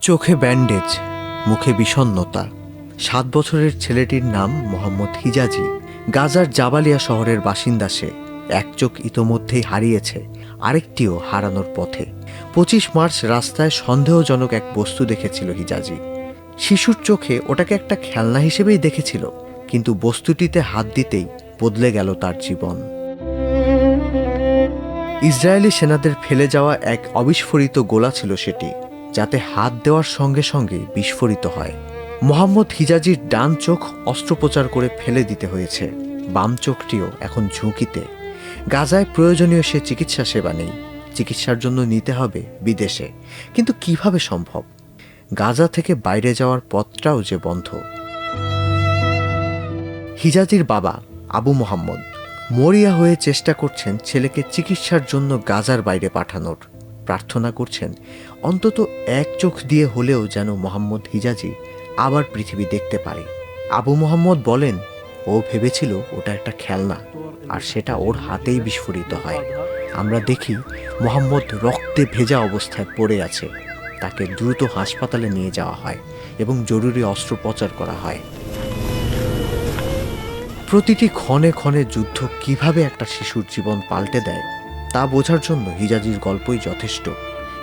চোখে ব্যান্ডেজ মুখে বিষণ্ণতা। সাত বছরের ছেলেটির নাম মোহাম্মদ হিজাজি। গাজার জাবালিয়া শহরের বাসিন্দা সে। এক চোখ ইতোমধ্যেই হারিয়েছে, আরেকটিও হারানোর পথে। পঁচিশ মার্চ রাস্তায় সন্দেহজনক এক বস্তু দেখেছিল হিজাজি। শিশুর চোখে ওটাকে একটা খেলনা হিসেবেই দেখেছিল, কিন্তু বস্তুটিতে হাত দিতেই বদলে গেল তার জীবন। ইসরায়েলি সেনাদের ফেলে যাওয়া এক অবিস্ফোরিত গোলা ছিল সেটি। যাতে হাত দেওয়ার সঙ্গে সঙ্গে বিস্ফোরিত হয়। মোহাম্মদ হিজাজির ডান চোখ অস্ত্রোপচার করে ফেলে দিতে হয়েছে। বাম চোখটিও এখন ঝুঁকিতে। গাজায় প্রয়োজনীয় সে চিকিৎসা সেবা নেই। চিকিৎসার জন্য নিতে হবে বিদেশে। কিন্তু কীভাবে সম্ভব? গাজা থেকে বাইরে যাওয়ার পথটাও যে বন্ধ। হিজাজির বাবা আবু মোহাম্মদ মরিয়া হয়ে চেষ্টা করছেন ছেলেকে চিকিৎসার জন্য গাজার বাইরে পাঠানোর। প্রার্থনা করছেন, অন্তত এক চোখ দিয়ে হলেও যেন মোহাম্মদ হিজাজি আবার পৃথিবী দেখতে পারে। আবু মোহাম্মদ বলেন, ও ভেবেছিল ওটা একটা খেলনা, আর সেটা ওর হাতেই বিস্ফোরিত হয়। আমরা দেখি মোহাম্মদ রক্তে ভেজা অবস্থায় পড়ে আছে। তাকে দ্রুত হাসপাতালে নিয়ে যাওয়া হয় এবং জরুরি অস্ত্রোপচার করা হয়। প্রতিটি ক্ষণে ক্ষণে যুদ্ধ কীভাবে একটা শিশুর জীবন পাল্টে দেয় তা বোঝার জন্য হিজাজির গল্পই যথেষ্ট।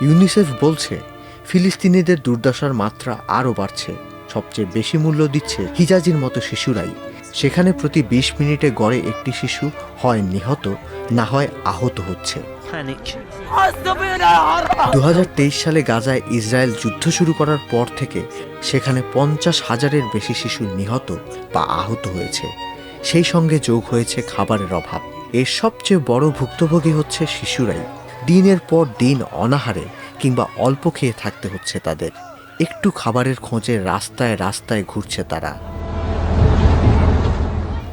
ইউনিসেফ বলছে, ফিলিস্তিনিদের দুর্দশার মাত্রা আরও বাড়ছে, সবচেয়ে বেশি মূল্য দিচ্ছে হিজাজির মতো শিশুরাই। সেখানে প্রতি বিশ মিনিটে গড়ে একটি শিশু হয় নিহত, না হয় আহত হচ্ছে. দু সালে গাজায় ইসরায়েল যুদ্ধ শুরু করার পর থেকে সেখানে পঞ্চাশ হাজারের বেশি শিশু নিহত বা আহত হয়েছে। সেই সঙ্গে যোগ হয়েছে খাবারের অভাব। এর সবচেয়ে বড় ভুক্তভোগী হচ্ছে শিশুরাই। দিনের পর দিন অনাহারে কিংবা অল্প খেয়ে থাকতে হচ্ছে তাদের। একটু খাবারের খোঁজে রাস্তায় রাস্তায় ঘুরছে তারা।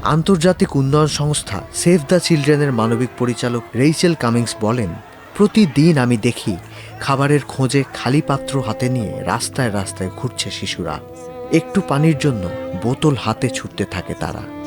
আন্তর্জাতিক উন্নয়ন সংস্থা সেভ দ্য চিলড্রেনের মানবিক পরিচালক রেইচেল কামিংস বলেন, প্রতিদিন আমি দেখি খাবারের খোঁজে খালি পাত্র হাতে নিয়ে রাস্তায় রাস্তায় ঘুরছে শিশুরা। একটু পানির জন্য বোতল হাতে ছুটতে থাকে তারা।